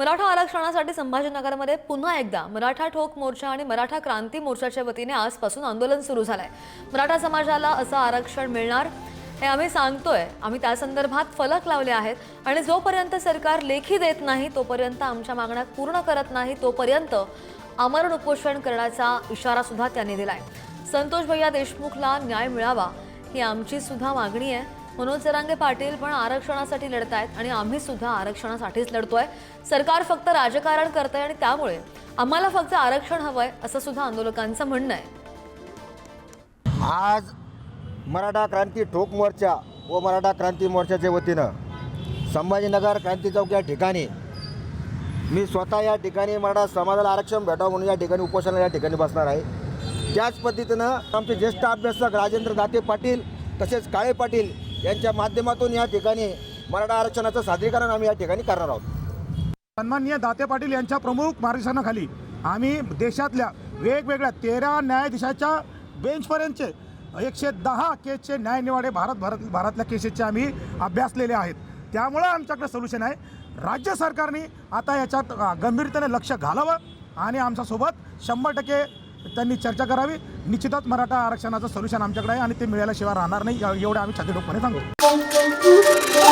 मराठा आरक्षणासाठी संभाजीनगरमध्ये पुन्हा एकदा मराठा ठोक मोर्चा आणि मराठा क्रांती मोर्चाच्या वतीने आजपासून आंदोलन सुरू झालंय. मराठा समाजाला असं आरक्षण मिळणार हे आम्ही सांगतोय. आम्ही त्या संदर्भात फलक लावले आहेत आणि जोपर्यंत सरकार लेखी देत नाही तोपर्यंत आमच्या मागण्या पूर्ण करत नाही तोपर्यंत आमरण उपोषण करण्याचा इशारा सुद्धा त्यांनी दिलाय. संतोष भैया देशमुखला न्याय मिळावा ही आमची सुद्धा मागणी आहे. मनोज जरांगे पाटील पण आरक्षणासाठी लढत आहेत आणि आम्ही सुद्धा आरक्षणासाठीच लढतोय. सरकार फक्त राजकारण करत आहे आणि त्यामुळे आम्हाला फक्त आरक्षण हवंय असं सुद्धा आंदोलकांचं म्हणणं आहे. आज मराठा क्रांती ठोक मोर्चा व मराठा क्रांती मोर्चाच्या वतीनं संभाजीनगर क्रांती चौक या ठिकाणी मी स्वतः या ठिकाणी मराठा समाजाला आरक्षण भेटावं म्हणून या ठिकाणी उपोषणाला या ठिकाणी बसणार आहे. त्याच पद्धतीनं आमचे ज्येष्ठ अभ्यासक राजेंद्र दाते पाटील तसेच काळे पाटील यांच्या माध्यमातून या ठिकाणी मराठा आरक्षणाचं सादरीकरण आम्ही या ठिकाणी करणार आहोत. सन्माननीय दाते पाटील यांच्या प्रमुख मार्गदर्शनाखाली आम्ही देशातल्या वेगवेगळ्या तेरा न्यायाधीशाच्या बेंचपर्यंतचे एकशे दहा केसचे न्यायनिवाडे भारत भारत भारतल्या केसेसचे आम्ही अभ्यासलेले आहेत. त्यामुळं आमच्याकडे सोल्युशन आहे. राज्य सरकारने आता याच्यात गंभीरतेने लक्ष घालावं आणि आमच्यासोबत शंभर टक्के त्यांनी चर्चा करावी. निश्चितच मराठा आरक्षणाचं सोल्युशन आमच्याकडे आहे आणि ते मिळाल्याशिवाय राहणार नाही. एवढं आम्ही छाती सांगतो.